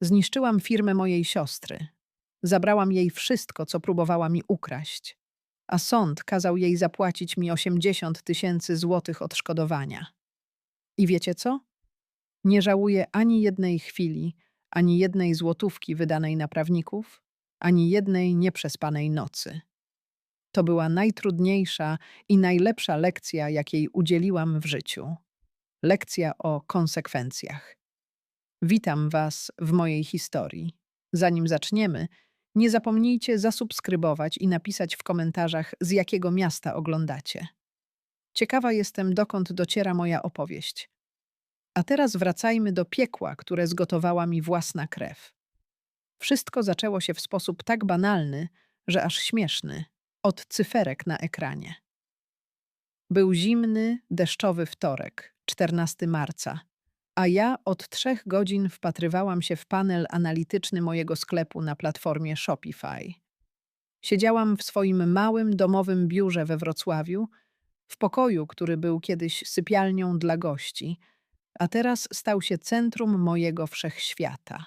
Zniszczyłam firmę mojej siostry. Zabrałam jej wszystko, co próbowała mi ukraść. A sąd kazał jej zapłacić mi 80 tysięcy złotych odszkodowania. I wiecie co? Nie żałuję ani jednej chwili, ani jednej złotówki wydanej na prawników, ani jednej nieprzespanej nocy. To była najtrudniejsza i najlepsza lekcja, jakiej udzieliłam w życiu. Lekcja o konsekwencjach. Witam Was w mojej historii. Zanim zaczniemy, nie zapomnijcie zasubskrybować i napisać w komentarzach, z jakiego miasta oglądacie. Ciekawa jestem, dokąd dociera moja opowieść. A teraz wracajmy do piekła, które zgotowała mi własna krew. Wszystko zaczęło się w sposób tak banalny, że aż śmieszny od cyferek na ekranie. Był zimny, deszczowy wtorek, 14 marca, a ja od trzech godzin wpatrywałam się w panel analityczny mojego sklepu na platformie Shopify. Siedziałam w swoim małym domowym biurze we Wrocławiu, w pokoju, który był kiedyś sypialnią dla gości, a teraz stał się centrum mojego wszechświata.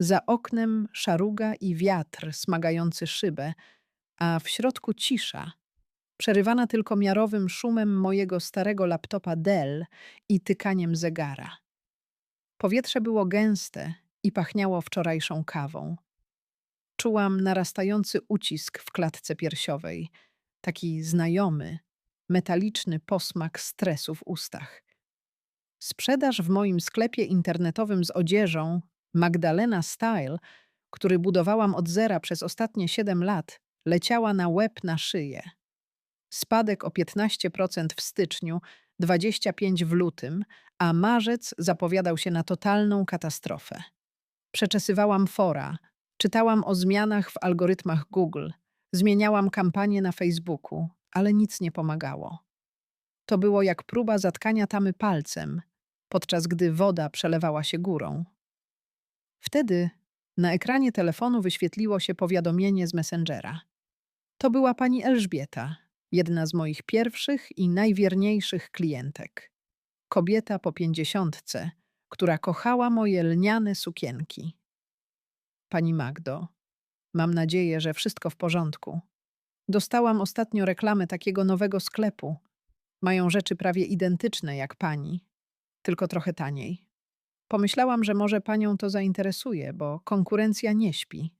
Za oknem szaruga i wiatr smagający szybę, a w środku cisza, przerywana tylko miarowym szumem mojego starego laptopa Dell i tykaniem zegara. Powietrze było gęste i pachniało wczorajszą kawą. Czułam narastający ucisk w klatce piersiowej, taki znajomy, metaliczny posmak stresu w ustach. Sprzedaż w moim sklepie internetowym z odzieżą Magdalena Style, który budowałam od zera przez ostatnie 7 lat, leciała na łeb na szyję. Spadek o 15% w styczniu, 25% w lutym, a marzec zapowiadał się na totalną katastrofę. Przeczesywałam fora, czytałam o zmianach w algorytmach Google, zmieniałam kampanię na Facebooku, ale nic nie pomagało. To było jak próba zatkania tamy palcem, podczas gdy woda przelewała się górą. Wtedy na ekranie telefonu wyświetliło się powiadomienie z Messengera. To była pani Elżbieta, jedna z moich pierwszych i najwierniejszych klientek. Kobieta po pięćdziesiątce, która kochała moje lniane sukienki. Pani Magdo, mam nadzieję, że wszystko w porządku. Dostałam ostatnio reklamę takiego nowego sklepu. Mają rzeczy prawie identyczne jak pani, tylko trochę taniej. Pomyślałam, że może panią to zainteresuje, bo konkurencja nie śpi.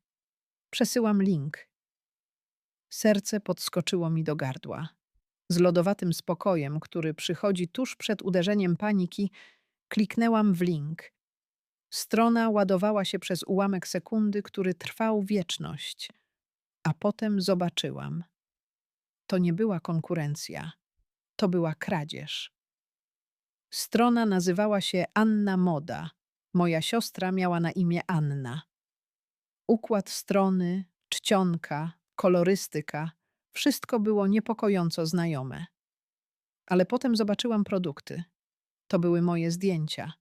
Przesyłam link. Serce podskoczyło mi do gardła. Z lodowatym spokojem, który przychodzi tuż przed uderzeniem paniki, kliknęłam w link. Strona ładowała się przez ułamek sekundy, który trwał wieczność. A potem zobaczyłam. To nie była konkurencja, to była kradzież. Strona nazywała się Anna Moda. Moja siostra miała na imię Anna. Układ strony, czcionka, kolorystyka wszystko było niepokojąco znajome. Ale potem zobaczyłam produkty. To były moje zdjęcia.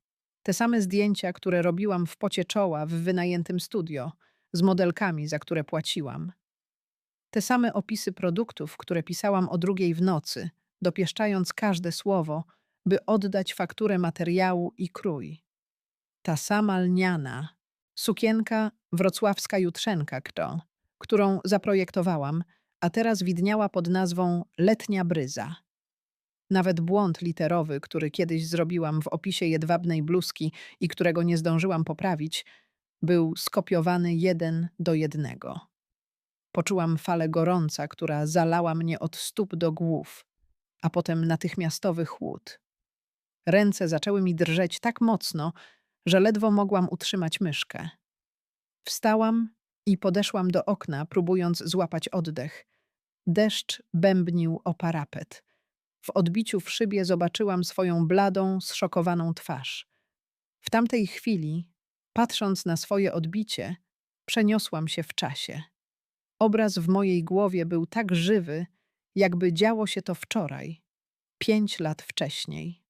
Te same zdjęcia, które robiłam w pocie czoła w wynajętym studio, z modelkami, za które płaciłam. Te same opisy produktów, które pisałam o drugiej w nocy, dopieszczając każde słowo, by oddać fakturę materiału i krój. Ta sama lniana, sukienka wrocławska jutrzenka kto, którą zaprojektowałam, a teraz widniała pod nazwą Letnia Bryza. Nawet błąd literowy, który kiedyś zrobiłam w opisie jedwabnej bluzki i którego nie zdążyłam poprawić, był skopiowany jeden do jednego. Poczułam falę gorąca, która zalała mnie od stóp do głów, a potem natychmiastowy chłód. Ręce zaczęły mi drżeć tak mocno, że ledwo mogłam utrzymać myszkę. Wstałam i podeszłam do okna, próbując złapać oddech. Deszcz bębnił o parapet. W odbiciu w szybie zobaczyłam swoją bladą, zszokowaną twarz. W tamtej chwili, patrząc na swoje odbicie, przeniosłam się w czasie. Obraz w mojej głowie był tak żywy, jakby działo się to wczoraj, pięć lat wcześniej.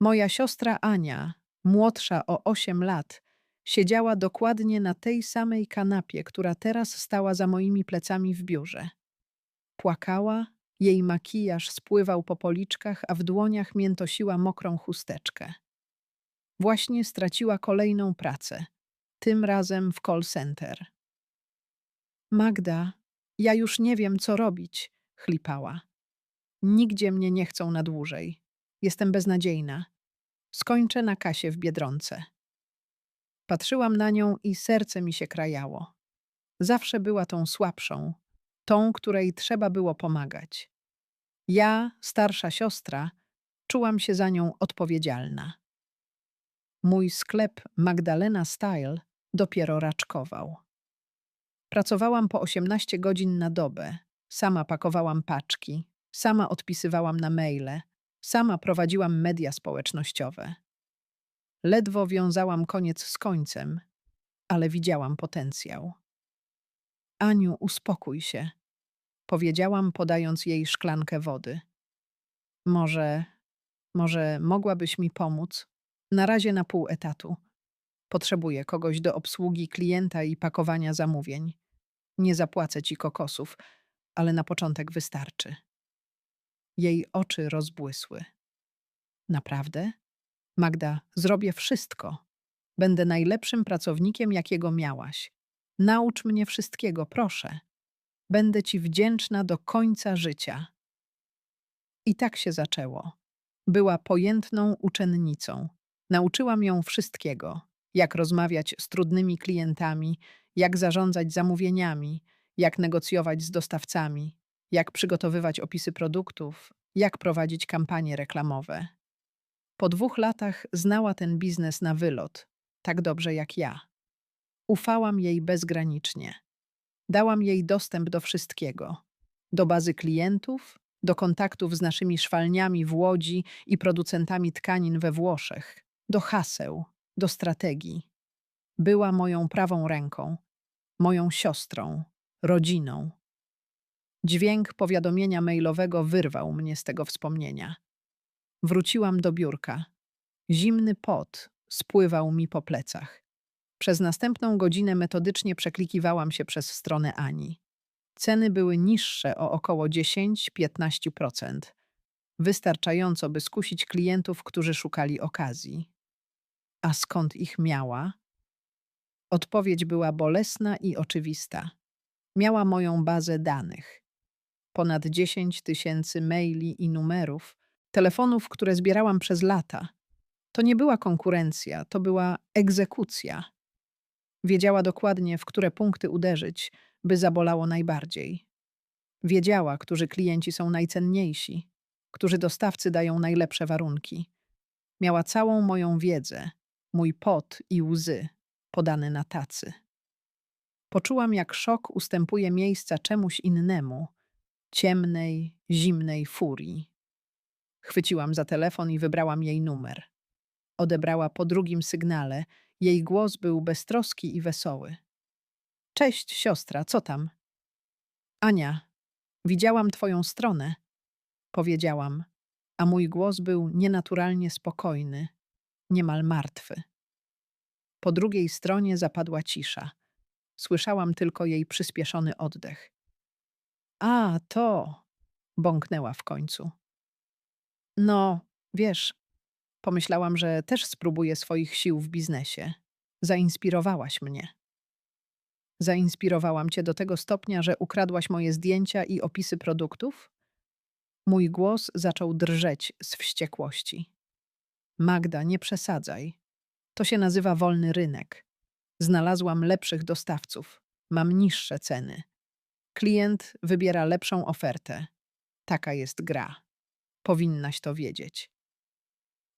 Moja siostra Ania, młodsza o osiem lat, siedziała dokładnie na tej samej kanapie, która teraz stała za moimi plecami w biurze. Płakała, jej makijaż spływał po policzkach, a w dłoniach miętosiła mokrą chusteczkę. Właśnie straciła kolejną pracę, tym razem w call center. Magda, ja już nie wiem, co robić, chlipała. Nigdzie mnie nie chcą na dłużej. Jestem beznadziejna. Skończę na kasie w biedronce. Patrzyłam na nią i serce mi się krajało. Zawsze była tą słabszą, tą, której trzeba było pomagać. Ja, starsza siostra, czułam się za nią odpowiedzialna. Mój sklep Magdalena Style dopiero raczkował. Pracowałam po 18 godzin na dobę, sama pakowałam paczki, sama odpisywałam na maile, sama prowadziłam media społecznościowe. Ledwo wiązałam koniec z końcem, ale widziałam potencjał. Aniu, uspokój się, powiedziałam, podając jej szklankę wody. Może, może mogłabyś mi pomóc? Na razie na pół etatu. Potrzebuję kogoś do obsługi klienta i pakowania zamówień. Nie zapłacę ci kokosów, ale na początek wystarczy. Jej oczy rozbłysły. Naprawdę? Magda, zrobię wszystko. Będę najlepszym pracownikiem, jakiego miałaś. Naucz mnie wszystkiego, proszę. Będę ci wdzięczna do końca życia. I tak się zaczęło. Była pojętną uczennicą. Nauczyłam ją wszystkiego: jak rozmawiać z trudnymi klientami, jak zarządzać zamówieniami, jak negocjować z dostawcami, jak przygotowywać opisy produktów, jak prowadzić kampanie reklamowe. Po dwóch latach znała ten biznes na wylot, tak dobrze jak ja. Ufałam jej bezgranicznie. Dałam jej dostęp do wszystkiego: do bazy klientów, do kontaktów z naszymi szwalniami w Łodzi i producentami tkanin we Włoszech, do haseł, do strategii. Była moją prawą ręką, moją siostrą, rodziną. Dźwięk powiadomienia mailowego wyrwał mnie z tego wspomnienia. Wróciłam do biurka. Zimny pot spływał mi po plecach. Przez następną godzinę metodycznie przeklikiwałam się przez stronę Ani. Ceny były niższe o około 10-15%, wystarczająco, by skusić klientów, którzy szukali okazji. A skąd ich miała? Odpowiedź była bolesna i oczywista. Miała moją bazę danych. Ponad 10 tysięcy maili i numerów, telefonów, które zbierałam przez lata. To nie była konkurencja, to była egzekucja. Wiedziała dokładnie, w które punkty uderzyć, by zabolało najbardziej. Wiedziała, którzy klienci są najcenniejsi, którzy dostawcy dają najlepsze warunki. Miała całą moją wiedzę, mój pot i łzy podane na tacy. Poczułam, jak szok ustępuje miejsca czemuś innemu, ciemnej, zimnej furii. Chwyciłam za telefon i wybrałam jej numer. Odebrała po drugim sygnale. Jej głos był beztroski i wesoły. Cześć, siostra, co tam? Ania, widziałam twoją stronę, powiedziałam, a mój głos był nienaturalnie spokojny, niemal martwy. Po drugiej stronie zapadła cisza. Słyszałam tylko jej przyspieszony oddech. A, to! bąknęła w końcu. No, wiesz, pomyślałam, że też spróbuję swoich sił w biznesie. Zainspirowałaś mnie. Zainspirowałam cię do tego stopnia, że ukradłaś moje zdjęcia i opisy produktów? Mój głos zaczął drżeć z wściekłości. Magda, nie przesadzaj. To się nazywa wolny rynek. Znalazłam lepszych dostawców. Mam niższe ceny. Klient wybiera lepszą ofertę. Taka jest gra. Powinnaś to wiedzieć.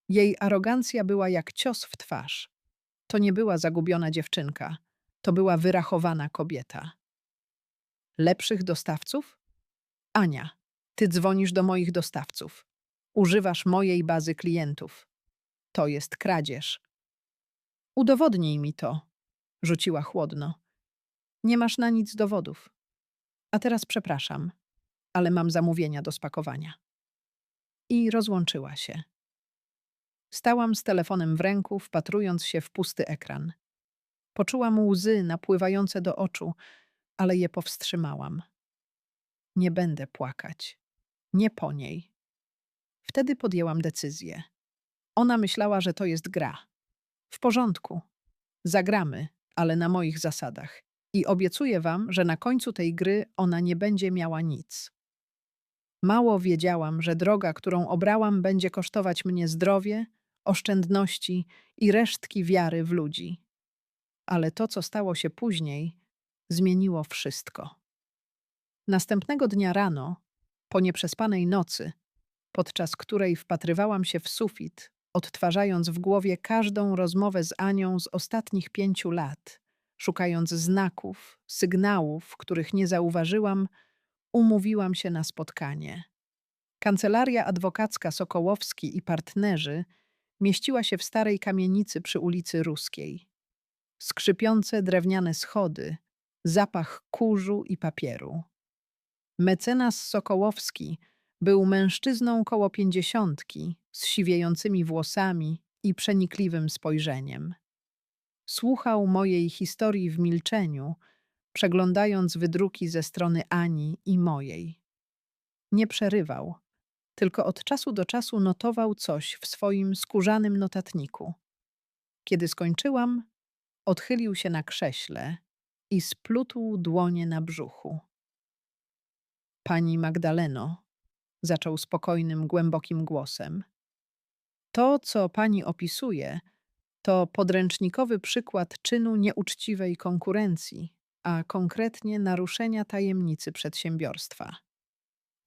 Jej arogancja była jak cios w twarz. To nie była zagubiona dziewczynka, to była wyrachowana kobieta. Lepszych dostawców? Ania, ty dzwonisz do moich dostawców. Używasz mojej bazy klientów. To jest kradzież. Udowodnij mi to, rzuciła chłodno. Nie masz na nic dowodów. A teraz przepraszam, ale mam zamówienia do spakowania. I rozłączyła się. Stałam z telefonem w ręku, wpatrując się w pusty ekran. Poczułam łzy napływające do oczu, ale je powstrzymałam. Nie będę płakać. Nie po niej. Wtedy podjęłam decyzję. Ona myślała, że to jest gra, W porządku. Zagramy, ale na moich zasadach. I obiecuję wam, że na końcu tej gry ona nie będzie miała nic. Mało wiedziałam, że droga, którą obrałam, będzie kosztować mnie zdrowie, oszczędności i resztki wiary w ludzi. Ale to, co stało się później, zmieniło wszystko. Następnego dnia rano, po nieprzespanej nocy, podczas której wpatrywałam się w sufit, odtwarzając w głowie każdą rozmowę z Anią z ostatnich pięciu lat, szukając znaków, sygnałów, których nie zauważyłam, umówiłam się na spotkanie. Kancelaria adwokacka Sokołowski i partnerzy mieściła się w starej kamienicy przy ulicy Ruskiej. Skrzypiące drewniane schody, zapach kurzu i papieru. Mecenas Sokołowski był mężczyzną koło pięćdziesiątki, z siwiejącymi włosami i przenikliwym spojrzeniem. Słuchał mojej historii w milczeniu, przeglądając wydruki ze strony Ani i mojej. Nie przerywał, tylko od czasu do czasu notował coś w swoim skórzanym notatniku. Kiedy skończyłam, odchylił się na krześle i splótł dłonie na brzuchu. Pani Magdaleno, zaczął spokojnym, głębokim głosem. To, co pani opisuje, to podręcznikowy przykład czynu nieuczciwej konkurencji, a konkretnie naruszenia tajemnicy przedsiębiorstwa.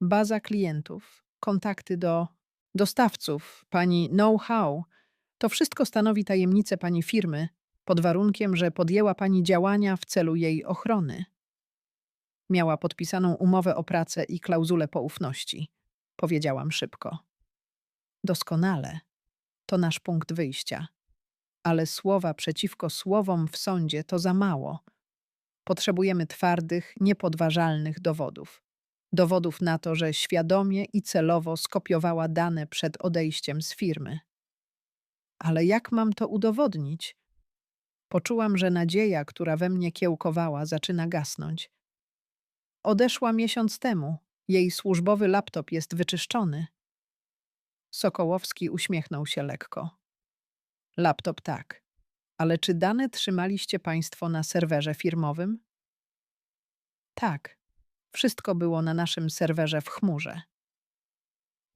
Baza klientów, kontakty do dostawców, pani know-how, to wszystko stanowi tajemnicę pani firmy, pod warunkiem, że podjęła pani działania w celu jej ochrony. Miała podpisaną umowę o pracę i klauzulę poufności. Powiedziałam szybko. Doskonale. To nasz punkt wyjścia. Ale słowa przeciwko słowom w sądzie to za mało. Potrzebujemy twardych, niepodważalnych dowodów. Dowodów na to, że świadomie i celowo skopiowała dane przed odejściem z firmy. Ale jak mam to udowodnić? Poczułam, że nadzieja, która we mnie kiełkowała, zaczyna gasnąć. Odeszła miesiąc temu. Jej służbowy laptop jest wyczyszczony. Sokołowski uśmiechnął się lekko. Laptop tak. Ale czy dane trzymaliście Państwo na serwerze firmowym? Tak. Wszystko było na naszym serwerze w chmurze.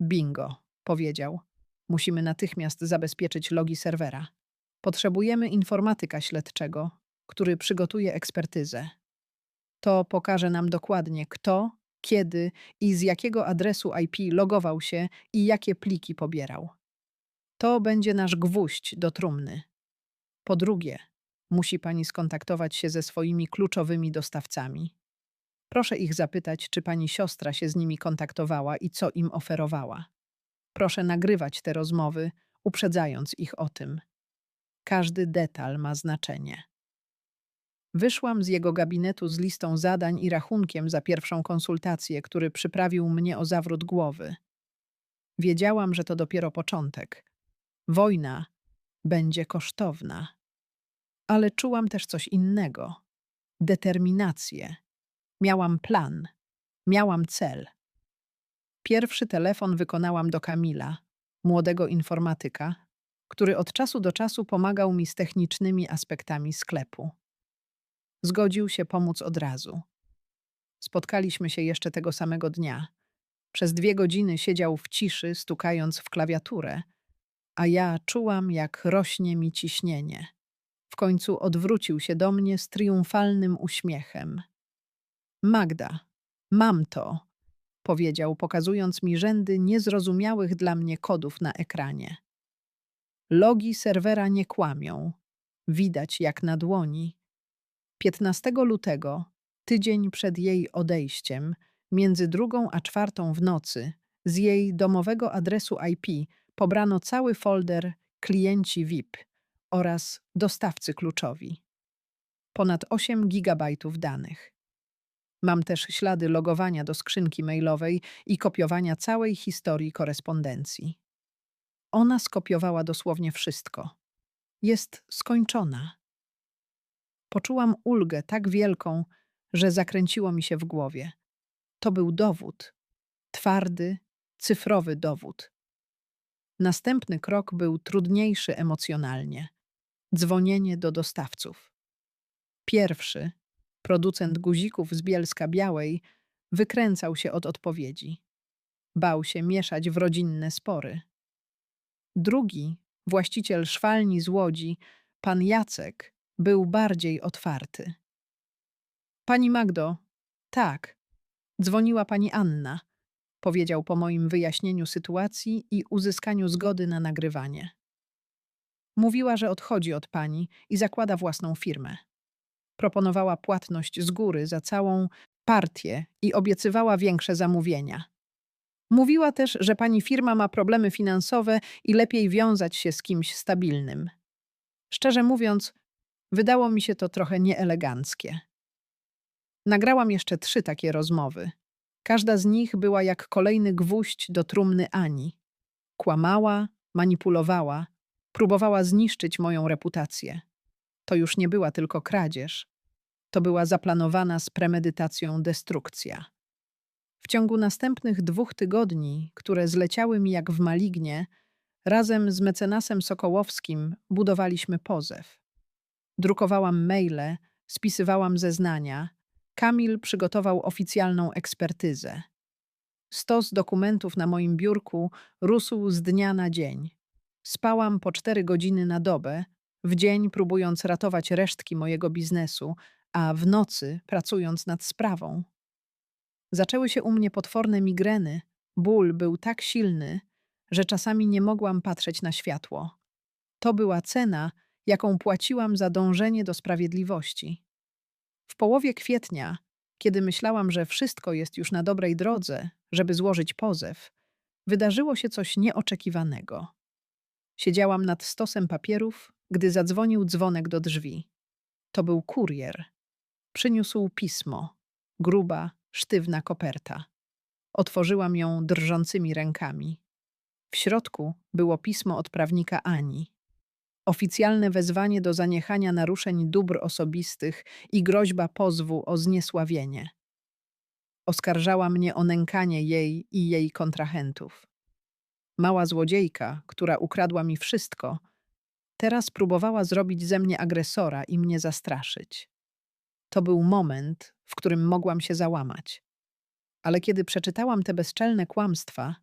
Bingo, powiedział. Musimy natychmiast zabezpieczyć logi serwera. Potrzebujemy informatyka śledczego, który przygotuje ekspertyzę. To pokaże nam dokładnie, kto, kiedy i z jakiego adresu IP logował się i jakie pliki pobierał. To będzie nasz gwóźdź do trumny. Po drugie, musi pani skontaktować się ze swoimi kluczowymi dostawcami. Proszę ich zapytać, czy pani siostra się z nimi kontaktowała i co im oferowała. Proszę nagrywać te rozmowy, uprzedzając ich o tym. Każdy detal ma znaczenie. Wyszłam z jego gabinetu z listą zadań i rachunkiem za pierwszą konsultację, który przyprawił mnie o zawrót głowy. Wiedziałam, że to dopiero początek. Wojna będzie kosztowna. Ale czułam też coś innego determinację. Miałam plan, miałam cel. Pierwszy telefon wykonałam do Kamila, młodego informatyka, który od czasu do czasu pomagał mi z technicznymi aspektami sklepu. Zgodził się pomóc od razu. Spotkaliśmy się jeszcze tego samego dnia. Przez dwie godziny siedział w ciszy, stukając w klawiaturę, a ja czułam, jak rośnie mi ciśnienie. W końcu odwrócił się do mnie z triumfalnym uśmiechem. Magda, mam to, powiedział, pokazując mi rzędy niezrozumiałych dla mnie kodów na ekranie. Logi serwera nie kłamią. Widać jak na dłoni. 15 lutego, tydzień przed jej odejściem, między drugą a czwartą w nocy, z jej domowego adresu IP pobrano cały folder klienci VIP oraz dostawcy kluczowi. Ponad 8 gigabajtów danych. Mam też ślady logowania do skrzynki mailowej i kopiowania całej historii korespondencji. Ona skopiowała dosłownie wszystko. Jest skończona. Poczułam ulgę tak wielką, że zakręciło mi się w głowie. To był dowód. Twardy, cyfrowy dowód. Następny krok był trudniejszy emocjonalnie. Dzwonienie do dostawców. Pierwszy, producent guzików z Bielska Białej, wykręcał się od odpowiedzi. Bał się mieszać w rodzinne spory. Drugi, właściciel szwalni z Łodzi, pan Jacek, był bardziej otwarty. Pani Magdo, tak, dzwoniła pani Anna, powiedział po moim wyjaśnieniu sytuacji i uzyskaniu zgody na nagrywanie. Mówiła, że odchodzi od pani i zakłada własną firmę. Proponowała płatność z góry za całą partię i obiecywała większe zamówienia. Mówiła też, że pani firma ma problemy finansowe i lepiej wiązać się z kimś stabilnym. Szczerze mówiąc, wydało mi się to trochę nieeleganckie. Nagrałam jeszcze trzy takie rozmowy. Każda z nich była jak kolejny gwóźdź do trumny Ani. Kłamała, manipulowała, próbowała zniszczyć moją reputację. To już nie była tylko kradzież. To była zaplanowana z premedytacją destrukcja. W ciągu następnych dwóch tygodni, które zleciały mi jak w malignie, razem z mecenasem Sokołowskim budowaliśmy pozew. Drukowałam maile, spisywałam zeznania. Kamil przygotował oficjalną ekspertyzę. Stos dokumentów na moim biurku rósł z dnia na dzień. Spałam po cztery godziny na dobę, w dzień próbując ratować resztki mojego biznesu, a w nocy pracując nad sprawą. Zaczęły się u mnie potworne migreny. Ból był tak silny, że czasami nie mogłam patrzeć na światło. To była cena, jaką płaciłam za dążenie do sprawiedliwości. W połowie kwietnia, kiedy myślałam, że wszystko jest już na dobrej drodze, żeby złożyć pozew, wydarzyło się coś nieoczekiwanego. Siedziałam nad stosem papierów, gdy zadzwonił dzwonek do drzwi. To był kurier. Przyniósł pismo. Gruba, sztywna koperta. Otworzyłam ją drżącymi rękami. W środku było pismo od prawnika Ani. Oficjalne wezwanie do zaniechania naruszeń dóbr osobistych i groźba pozwu o zniesławienie. Oskarżała mnie o nękanie jej i jej kontrahentów. Mała złodziejka, która ukradła mi wszystko, teraz próbowała zrobić ze mnie agresora i mnie zastraszyć. To był moment, w którym mogłam się załamać. Ale kiedy przeczytałam te bezczelne kłamstwa,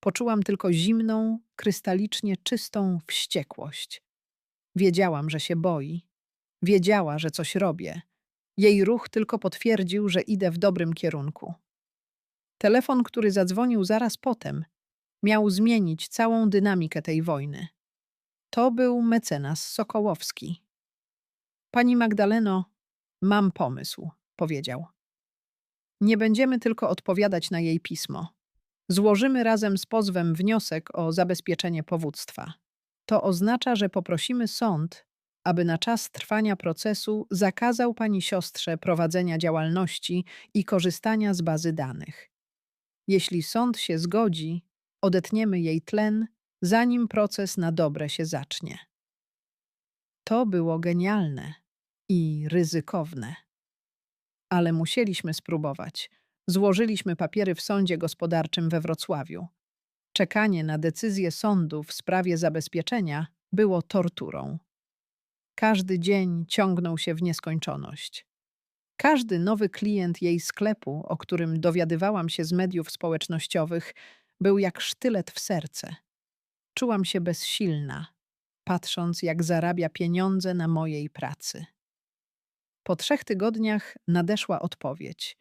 poczułam tylko zimną, krystalicznie czystą wściekłość. Wiedziałam, że się boi. Wiedziała, że coś robię. Jej ruch tylko potwierdził, że idę w dobrym kierunku. Telefon, który zadzwonił zaraz potem, miał zmienić całą dynamikę tej wojny. To był mecenas Sokołowski. Pani Magdaleno, mam pomysł, powiedział. Nie będziemy tylko odpowiadać na jej pismo. Złożymy razem z pozwem wniosek o zabezpieczenie powództwa. To oznacza, że poprosimy sąd, aby na czas trwania procesu zakazał pani siostrze prowadzenia działalności i korzystania z bazy danych. Jeśli sąd się zgodzi, odetniemy jej tlen, zanim proces na dobre się zacznie. To było genialne i ryzykowne. Ale musieliśmy spróbować. Złożyliśmy papiery w sądzie gospodarczym we Wrocławiu. Czekanie na decyzję sądu w sprawie zabezpieczenia było torturą. Każdy dzień ciągnął się w nieskończoność. Każdy nowy klient jej sklepu, o którym dowiadywałam się z mediów społecznościowych, był jak sztylet w serce. Czułam się bezsilna, patrząc, jak zarabia pieniądze na mojej pracy. Po trzech tygodniach nadeszła odpowiedź.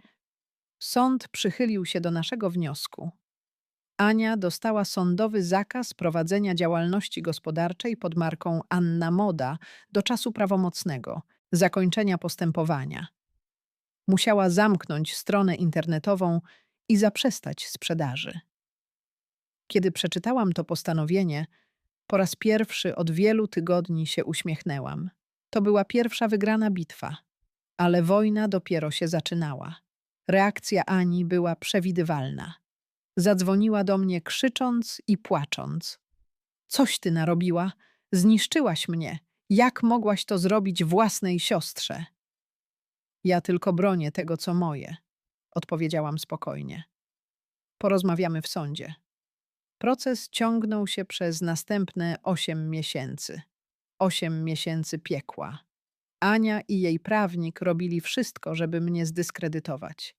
Sąd przychylił się do naszego wniosku. Ania dostała sądowy zakaz prowadzenia działalności gospodarczej pod marką Anna Moda do czasu prawomocnego, zakończenia postępowania. Musiała zamknąć stronę internetową i zaprzestać sprzedaży. Kiedy przeczytałam to postanowienie, po raz pierwszy od wielu tygodni się uśmiechnęłam. To była pierwsza wygrana bitwa, ale wojna dopiero się zaczynała. Reakcja Ani była przewidywalna. Zadzwoniła do mnie krzycząc i płacząc. Coś ty narobiła? Zniszczyłaś mnie. Jak mogłaś to zrobić własnej siostrze? Ja tylko bronię tego, co moje, odpowiedziałam spokojnie. Porozmawiamy w sądzie. Proces ciągnął się przez następne osiem miesięcy. osiem miesięcy piekła. Ania i jej prawnik robili wszystko, żeby mnie zdyskredytować.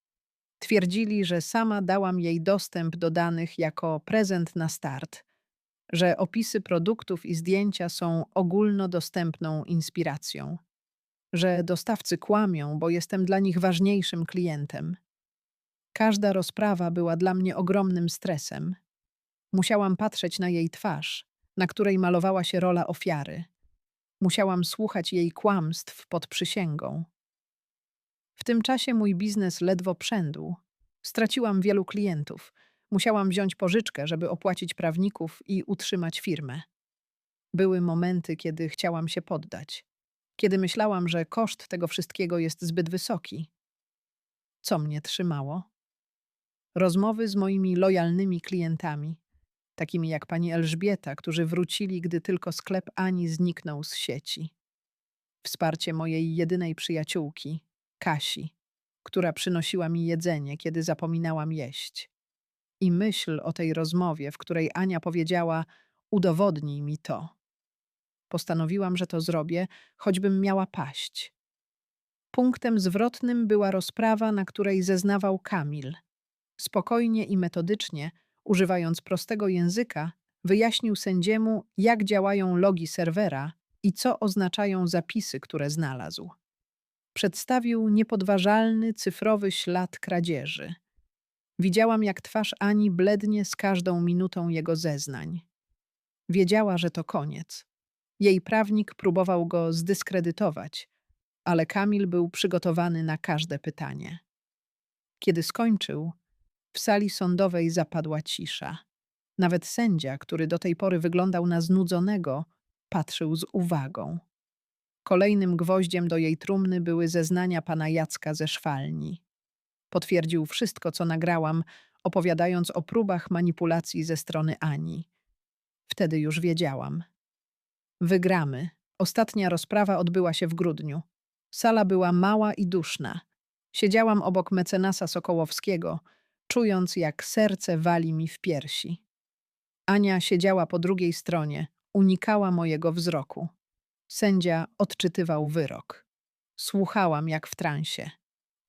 Twierdzili, że sama dałam jej dostęp do danych jako prezent na start, że opisy produktów i zdjęcia są ogólnodostępną inspiracją, że dostawcy kłamią, bo jestem dla nich ważniejszym klientem. Każda rozprawa była dla mnie ogromnym stresem. Musiałam patrzeć na jej twarz, na której malowała się rola ofiary. Musiałam słuchać jej kłamstw pod przysięgą. W tym czasie mój biznes ledwo przędł. Straciłam wielu klientów. Musiałam wziąć pożyczkę, żeby opłacić prawników i utrzymać firmę. Były momenty, kiedy chciałam się poddać. Kiedy myślałam, że koszt tego wszystkiego jest zbyt wysoki. Co mnie trzymało? Rozmowy z moimi lojalnymi klientami, takimi jak pani Elżbieta, którzy wrócili, gdy tylko sklep Ani zniknął z sieci. Wsparcie mojej jedynej przyjaciółki, Kasi, która przynosiła mi jedzenie, kiedy zapominałam jeść. I myśl o tej rozmowie, w której Ania powiedziała: Udowodnij mi to. Postanowiłam, że to zrobię, choćbym miała paść. Punktem zwrotnym była rozprawa, na której zeznawał Kamil. Spokojnie i metodycznie, używając prostego języka, wyjaśnił sędziemu, jak działają logi serwera i co oznaczają zapisy, które znalazł. Przedstawił niepodważalny cyfrowy ślad kradzieży. Widziałam, jak twarz Ani blednie z każdą minutą jego zeznań. Wiedziała, że to koniec. Jej prawnik próbował go zdyskredytować, ale Kamil był przygotowany na każde pytanie. Kiedy skończył, w sali sądowej zapadła cisza. Nawet sędzia, który do tej pory wyglądał na znudzonego, patrzył z uwagą. Kolejnym gwoździem do jej trumny były zeznania pana Jacka ze szwalni. Potwierdził wszystko, co nagrałam, opowiadając o próbach manipulacji ze strony Ani. Wtedy już wiedziałam. Wygramy. Ostatnia rozprawa odbyła się w grudniu. Sala była mała i duszna. Siedziałam obok mecenasa Sokołowskiego, czując, jak serce wali mi w piersi. Ania siedziała po drugiej stronie, unikała mojego wzroku. Sędzia odczytywał wyrok. Słuchałam jak w transie.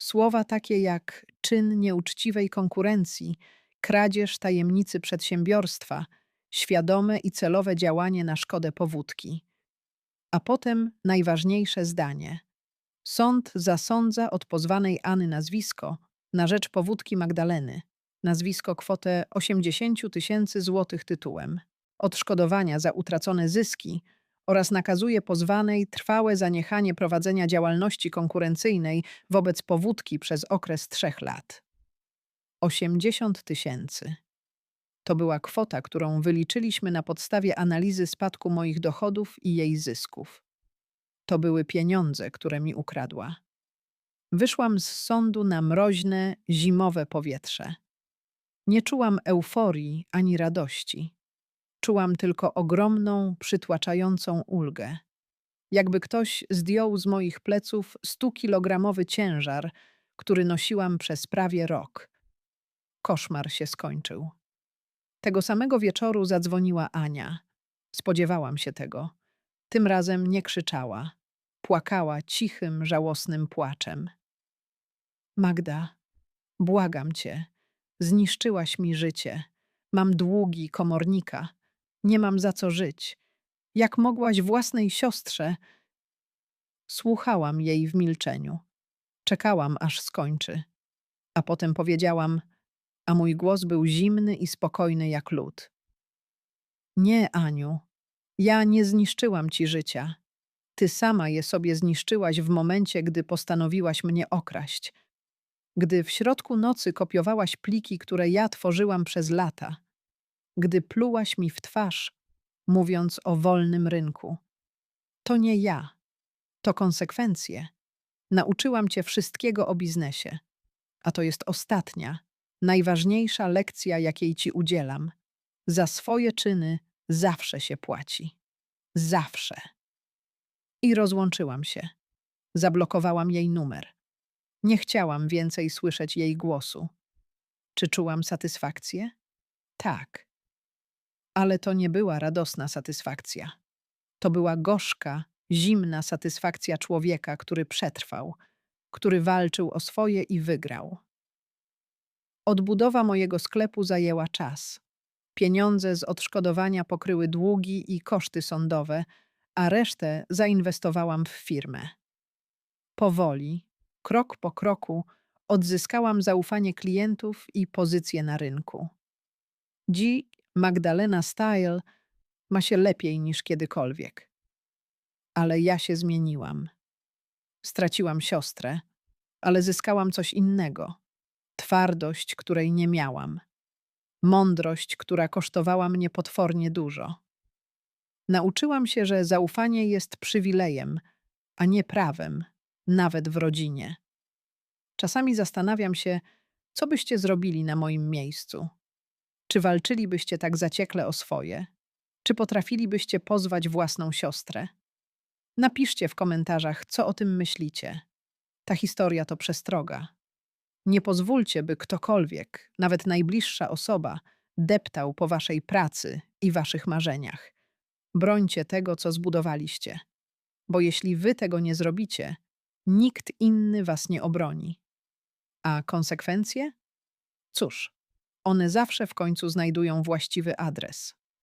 Słowa takie jak czyn nieuczciwej konkurencji, kradzież tajemnicy przedsiębiorstwa, świadome i celowe działanie na szkodę powódki. A potem najważniejsze zdanie. Sąd zasądza od pozwanej Any nazwisko na rzecz powódki Magdaleny, nazwisko kwotę 80 tysięcy złotych tytułem, odszkodowania za utracone zyski oraz nakazuje pozwanej trwałe zaniechanie prowadzenia działalności konkurencyjnej wobec powódki przez okres trzech lat. 80 tysięcy. To była kwota, którą wyliczyliśmy na podstawie analizy spadku moich dochodów i jej zysków. To były pieniądze, które mi ukradła. Wyszłam z sądu na mroźne, zimowe powietrze. Nie czułam euforii ani radości. Czułam tylko ogromną, przytłaczającą ulgę. Jakby ktoś zdjął z moich pleców stukilogramowy ciężar, który nosiłam przez prawie rok. Koszmar się skończył. Tego samego wieczoru zadzwoniła Ania. Spodziewałam się tego. Tym razem nie krzyczała. Płakała cichym, żałosnym płaczem. Magda, błagam cię, zniszczyłaś mi życie. Mam długi komornika. Nie mam za co żyć. Jak mogłaś własnej siostrze? Słuchałam jej w milczeniu. Czekałam, aż skończy. A potem powiedziałam, a mój głos był zimny i spokojny jak lód. Nie, Aniu, ja nie zniszczyłam ci życia. Ty sama je sobie zniszczyłaś w momencie, gdy postanowiłaś mnie okraść. Gdy w środku nocy kopiowałaś pliki, które ja tworzyłam przez lata gdy plułaś mi w twarz, mówiąc o wolnym rynku. To nie ja, to konsekwencje. Nauczyłam cię wszystkiego o biznesie, a to jest ostatnia, najważniejsza lekcja, jakiej ci udzielam. Za swoje czyny zawsze się płaci. Zawsze. I rozłączyłam się. Zablokowałam jej numer. Nie chciałam więcej słyszeć jej głosu. Czy czułam satysfakcję? Tak ale to nie była radosna satysfakcja. To była gorzka, zimna satysfakcja człowieka, który przetrwał, który walczył o swoje i wygrał. Odbudowa mojego sklepu zajęła czas. Pieniądze z odszkodowania pokryły długi i koszty sądowe, a resztę zainwestowałam w firmę. Powoli, krok po kroku, odzyskałam zaufanie klientów i pozycję na rynku. Dziś Magdalena Style ma się lepiej niż kiedykolwiek. Ale ja się zmieniłam. Straciłam siostrę, ale zyskałam coś innego. Twardość, której nie miałam. Mądrość, która kosztowała mnie potwornie dużo. Nauczyłam się, że zaufanie jest przywilejem, a nie prawem, nawet w rodzinie. Czasami zastanawiam się, co byście zrobili na moim miejscu. Czy walczylibyście tak zaciekle o swoje? Czy potrafilibyście pozwać własną siostrę? Napiszcie w komentarzach, co o tym myślicie. Ta historia to przestroga. Nie pozwólcie, by ktokolwiek, nawet najbliższa osoba, deptał po waszej pracy i waszych marzeniach. Brońcie tego, co zbudowaliście, bo jeśli wy tego nie zrobicie, nikt inny was nie obroni. A konsekwencje? Cóż, one zawsze w końcu znajdują właściwy adres.